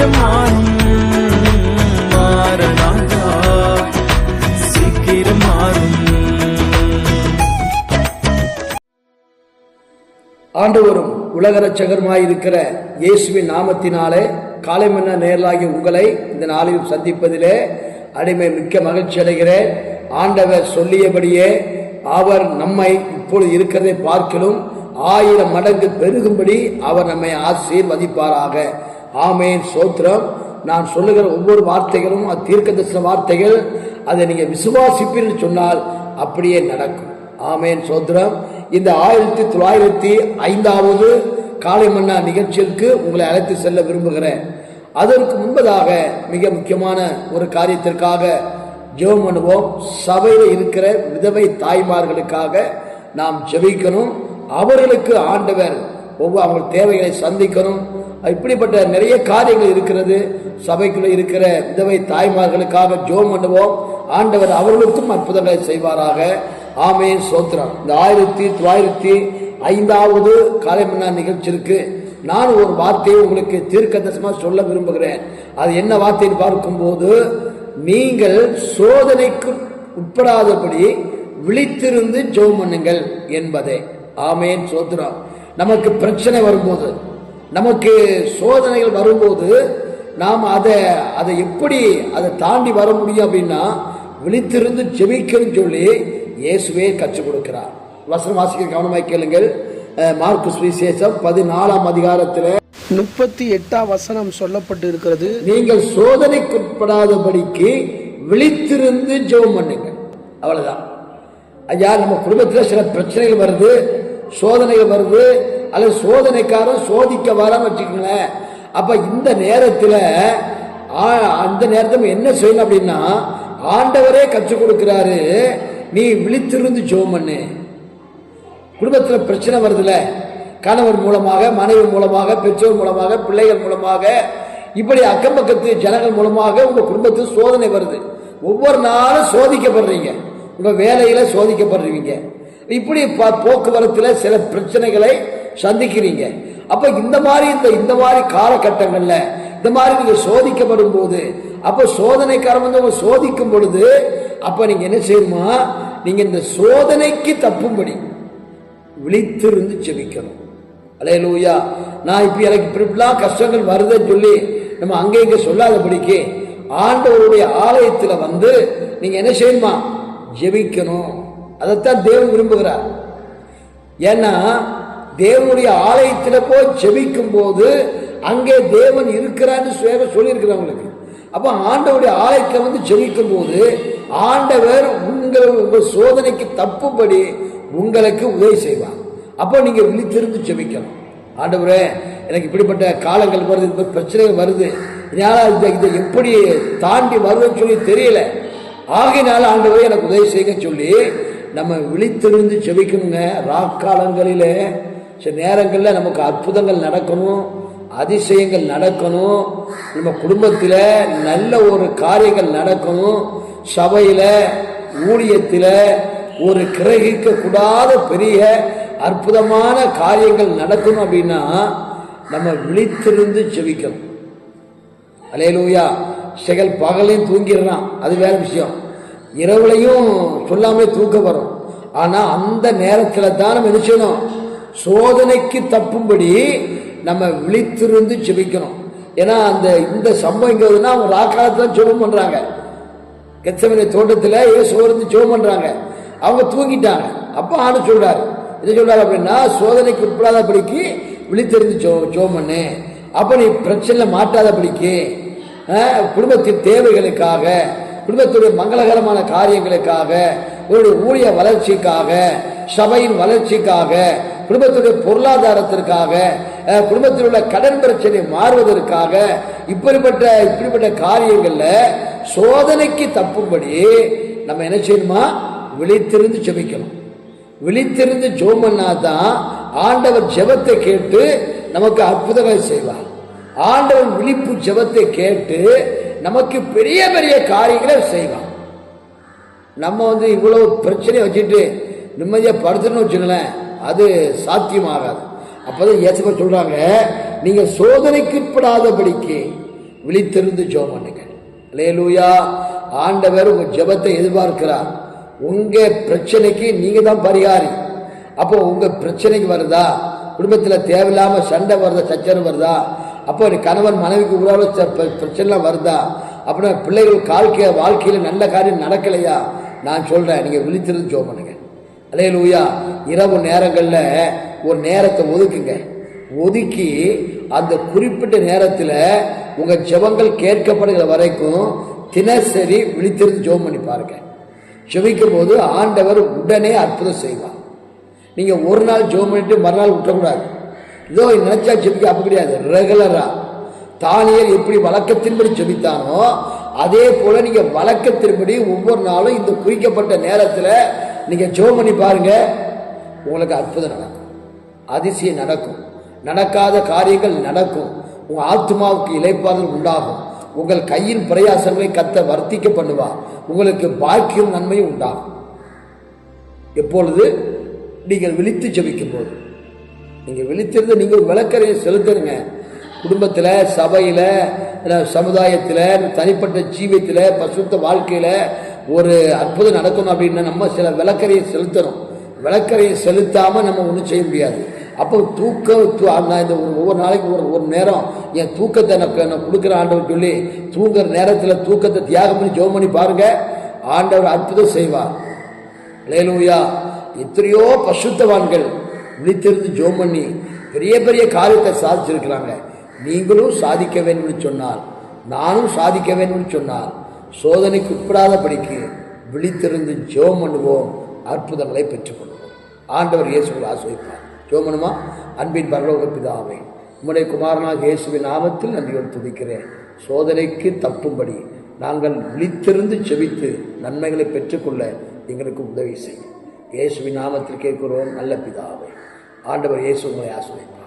சீக்கிரம் மாறும் மாறனாகா சீக்கிரம் மாறும். ஆண்டவரும் உலகரட்சகருமாயிருக்கிற இயேசுவின் நாமத்தினாலே காலை மன்ன நேரலாகிய உங்களை இந்த நாளில் சந்திப்பதிலே அடிமை மிக்க மகிழ்ச்சி அடைகிறேன். ஆண்டவர் சொல்லியபடியே அவர் நம்மை இப்பொழுது இருக்கிறதை பார்க்கலும் ஆயிரம் மடங்கு பெருகும்படி அவர் நம்மை ஆசீர்வதிப்பாராக. ஆமேன். சோத்திரம். நான் சொல்லுகிற ஒவ்வொரு வார்த்தைகளும் அது தீர்க்க தரிசன வார்த்தைகள் அதை நீங்க விசுவாசிப்பீர்கள் சொன்னால் அப்படியே நடக்கும். ஆமேன். சோத்ரம் இந்த ஆயிரத்தி தொள்ளாயிரத்தி ஐந்தாவது காலை மன்னா நிகழ்ச்சிக்கு உங்களை அழைத்து செல்ல விரும்புகிறேன். அதற்கு முன்பதாக மிக முக்கியமான ஒரு காரியத்திற்காக ஜெபம் பண்ணுவோம். சபையில் இருக்கிற விதவை தாய்மார்களுக்காக நாம் ஜெபிக்கணும். அவர்களுக்கு ஆண்டவர் ஒவ்வொரு அவங்க தேவைகளை சந்திக்கணும். இப்படிப்பட்ட நிறைய காரியங்கள் இருக்கிறது. சபைக்குள்ள இருக்கிற விதவை தாய்மார்களுக்காக ஜோம் பண்ணுவோம். ஆண்டவர் அவர்களுக்கும் அற்புதங்களை செய்வாராக. ஆமே சோத்ரம் இந்த ஆயிரத்தி தொள்ளாயிரத்தி ஐந்தாவது காலைமன்னா நிகழ்ச்சிக்கு நான் ஒரு வார்த்தையை உங்களுக்கு தீர்க்க தசமாக சொல்ல விரும்புகிறேன். அது என்ன வார்த்தைன்னு பார்க்கும்போது நீங்கள் சோதனைக்கு உட்படாதபடி விழித்திருந்து ஜோம் பண்ணுங்கள் என்பதே. ஆமேன். சோத்ரம் நமக்கு பிரச்சனை வரும்போது நமக்கு சோதனைகள் வரும்போது நாம் அதை அதை எப்படி அதை தாண்டி வர முடியும் அப்படின்னா விழித்திருந்து ஜெபிக்கணும்னு சொல்லி இயேசுவே கற்றுக் கொடுக்கிறார். வசனம் வாசிக்க கவனமாய் கேளுங்கள். மார்க்கு சுவிசேஷம் பதினாலாம் அதிகாரத்தில் முப்பத்தி எட்டாம் வசனம் சொல்லப்பட்டு இருக்கிறது நீங்கள் சோதனைக்குட்படாதபடிக்கு விழித்திருந்து ஜெபம் பண்ணுங்க அவ்வளவுதான். ஐயா நம்ம குடும்பத்தில் சில பிரச்சனைகள் வருது சோதனைகள் வருது அல்லது சோதனைக்காரன் சோதிக்க வரான்னு வச்சுக்கோங்களேன். அப்ப இந்த நேரத்தில் அந்த நேரத்தில் என்ன செய்யணும் அப்படின்னா ஆண்டவரே கற்றுக் கொடுக்கிறாரு நீ விழித்திருந்து ஜெபம் பண்ணு. குடும்பத்தில் பிரச்சனை வருதுல கணவர் மூலமாக மனைவி மூலமாக பெற்றோர் மூலமாக பிள்ளைகள் மூலமாக இப்படி அக்கம் பக்கத்து ஜனங்கள் மூலமாக உங்கள் குடும்பத்தில் சோதனை வருது. ஒவ்வொரு நாளும் சோதிக்கப்படுறீங்க. உங்கள் வேலையில் சோதிக்கப்படுறீங்க. இப்படி ப- சில பிரச்சனைகளை சந்திக்கிறீங்க. அப்ப இந்த மாதிரி இந்த இந்த மாதிரி காலகட்டங்கள்ல இந்த மாதிரி நீங்க சோதிக்கப்படும் போது அப்ப சோதனைக்காரன் வந்து உங்க சோதிக்கும் பொழுது அப்ப நீங்க என்ன செய்யணுமா? நீங்க இந்த சோதனைக்கு தப்பும்படி விழித்திருந்து ஜெபிக்கணும். அலையலூயா. நான் இப்போ எனக்கு இப்படிலாம் கஷ்டங்கள் வருதுன்னு சொல்லி நம்ம அங்கே இங்கே சொல்லாதபடிக்கு ஆண்டவருடைய ஆலயத்தில் வந்து நீங்க என்ன செய்யணுமா? ஜெபிக்கணும். அதைத்தான் தேவன் விரும்புகிறார். ஏன்னா தேவனுடைய ஆலயத்தில் போய் செபிக்கும் போது அங்கே தேவன் இருக்கிறான்னு சுய சொல்லியிருக்கிறவங்களுக்கு அப்போ ஆண்டவருடைய ஆலயத்தில் வந்து செபிக்கும் போது ஆண்டவர் உங்கள் உங்கள் சோதனைக்கு தப்புபடி உங்களுக்கு உதவி செய்வார். அப்போ நீங்கள் விழித்திருந்து செபிக்கணும் ஆண்டவரே எனக்கு இப்படிப்பட்ட காலங்கள் வருது இந்த பிரச்சனைகள் வருது. என்னால் இதை இதை எப்படி தாண்டி வருவேன்னு சொல்லி தெரியல. ஆகையினால ஆண்டவரே எனக்கு உதவி செய்ய சொல்லி நம்ம விழித்திருந்து ஜெபிக்கணுங்க. ராக்காலங்களிலே சில நேரங்களில் நமக்கு அற்புதங்கள் நடக்கணும் அதிசயங்கள் நடக்கணும் நம்ம குடும்பத்தில் நல்ல ஒரு காரியங்கள் நடக்கணும் சபையில் ஊழியத்தில் ஒரு கிரகிக்க கூடாத பெரிய அற்புதமான காரியங்கள் நடக்கணும் அப்படின்னா நம்ம விழித்திருந்து செவிக்கணும் அலையலூயா. செகல் பகலையும் தூங்கிடுறான். அது வேற விஷயம். இரவுலையும் சொல்லாமே தூக்க வரும். ஆனால் அந்த நேரத்தில் தான் நம்ம நினைச்சணும் சோதனைக்கு தப்பும்படி நம்ம விழித்திருந்து ஜெபிக்கணும். ஏன்னா அந்த இந்த சம்பவங்கிறதுனா அவங்க ராக்காலத்தில் ஜெபம் பண்றாங்க. கெச்சமனை தோட்டத்தில் இயேசு இருந்து ஜெபம் பண்றாங்க. அவங்க தூங்கிட்டாங்க. அப்போ ஆண்டு சொல்றாரு. என்ன சொல்றாரு அப்படின்னா சோதனைக்கு உட்படாதபடிக்கு விழித்திருந்து ஜோ ஜோம் பண்ணு. அப்ப நீ பிரச்சனை மாட்டாதபடிக்கு குடும்பத்தின் தேவைகளுக்காக குடும்பத்துடைய மங்களகரமான காரியங்களுக்காக உங்களுடைய ஊழிய வளர்ச்சிக்காக சபையின் வளர்ச்சிக்காக குடும்பத்துடைய பொருளாதாரத்திற்காக குடும்பத்தில் உள்ள கடன் பிரச்சனை மாறுவதற்காக இப்படிப்பட்ட இப்படிப்பட்ட காரியங்கள்ல சோதனைக்கு தப்பும்படி நம்ம என்ன செய்யணுமா? விழித்திருந்து ஜெபிக்கணும். விழித்திருந்து ஜோமன்னா தான் ஆண்டவர் ஜெபத்தை கேட்டு நமக்கு அற்புதங்கள் செய்வார். ஆண்டவன் விழிப்பு ஜெபத்தை கேட்டு நமக்கு பெரிய பெரிய காரியங்களை செய்வான் நம்ம வந்து இவ்வளவு பிரச்சனையை வச்சுட்டு நிம்மதியா படுத்துன்னு வச்சுங்களேன் அது சாத்தியமாகாது. அப்பதான் இயேசுவா சொல்றாங்க நீங்க சோதனைக்குட்படாதபடிக்கு விழித்திருந்து ஜெபம் பண்ணுங்க. லேலூயா ஆண்டவர் உங்க ஜெபத்தை எதிர்பார்க்கிறார். உங்க பிரச்சனைக்கு நீங்க தான் பரிகாரி. அப்போ உங்க பிரச்சனைக்கு வருதா? குடும்பத்தில் தேவையில்லாம சண்டை வருதா? சச்சரவு வருதா? அப்போ கணவன் மனைவிக்கு உறவு ச- பிரச்சனைலாம் வருதா? அப்படின்னா பிள்ளைகள் வாழ்க்கை வாழ்க்கையில் நல்ல காரியம் நடக்கலையா? நான் சொல்றேன் நீங்க விழித்திருந்து ஜெபம் பண்ணுங்க. அலையலூயா. இரவு நேரங்களில் ஒரு நேரத்தை ஒதுக்குங்க. ஒதுக்கி அந்த குறிப்பிட்ட நேரத்தில் உங்கள் ஜெபங்கள் கேட்கப்படுகிற வரைக்கும் தினசரி விழித்திருந்து ஜோம் பண்ணி பாருங்க. ஜபிக்கும் போது ஆண்டவர் உடனே அற்புதம் செய்வார். நீங்கள் ஒரு நாள் ஜோம் பண்ணிட்டு மறுநாள் விட்டக்கூடாது. இதோ நினைச்சா ஜெபிக்க அப்படி கிடையாது. ரெகுலராக தானியல் எப்படி வழக்கத்தின்படி ஜபித்தானோ அதே போல நீங்கள் வழக்கத்தின்படி ஒவ்வொரு நாளும் இந்த குறிக்கப்பட்ட நேரத்தில் நீங்க ஜெபம் பண்ணி பாருங்க. உங்களுக்கு அற்புதம் நடக்கும். அதிசயம் நடக்கும். நடக்காத காரியங்கள் நடக்கும். உங்க ஆத்மாவுக்கு இழைப்பாதல் உண்டாகும். உங்கள் கையின் பிரயாசங்களை கத்த வர்த்திக்க பண்ணுவார் உங்களுக்கு பாக்கியம் நன்மையும் உண்டாகும். எப்பொழுது? நீங்கள் விழித்து ஜபிக்கும் போது நீங்கள் விழித்திருந்து நீங்கள் விளக்கறையை செலுத்துங்க. குடும்பத்தில் சபையில் சமுதாயத்தில் தனிப்பட்ட ஜீவியத்தில் பசுத்த வாழ்க்கையில் ஒரு அற்புதம் நடக்கணும் அப்படின்னா நம்ம சில விளக்கறையை செலுத்தணும். விளக்கறையை செலுத்தாமல் நம்ம ஒன்றும் செய்ய முடியாது. அப்போ தூக்கம் தூ- நான் இந்த ஒரு ஒவ்வொரு நாளைக்கு ஒரு ஒரு நேரம் என் தூக்கத்தை எனக்கு நான் கொடுக்குற ஆண்டவர் சொல்லி தூங்குற நேரத்தில் தூக்கத்தை தியாகம் பண்ணி ஜோம் பண்ணி பாருங்க. ஆண்டவர் அற்புதம் செய்வார். லேலூயா எத்தனையோ பசுத்தவான்கள் விழித்திருந்து ஜோம் பண்ணி பெரிய பெரிய காரியத்தை சாதிச்சிருக்கிறாங்க. நீங்களும் சாதிக்க வேண்டும்னு சொன்னார் நானும் சாதிக்க வேண்டும்னு சொன்னார் சோதனைக்கு உட்படாதபடிக்கு விழித்திருந்து ஜோம் பண்ணுவோம் அற்புதங்களை பெற்றுக்கொள்வோம். ஆண்டவர் இயேசுகள் ஆசிரிப்பார் ஜெபம் பண்ணுமா? அன்பின் பரலோக பிதாவே உம்முடைய குமாரனாக இயேசுவின் நாமத்தில் நன்றியோடு துதிக்கிறேன். சோதனைக்கு தப்பும்படி நாங்கள் விழித்திருந்து செவித்து நன்மைகளை பெற்றுக்கொள்ள எங்களுக்கு உதவி செய்யும் இயேசுவின் நாமத்தில் கேட்கிறோம் நல்ல பிதாவை ஆண்டவர் இயேசு உங்களை ஆசிரியர்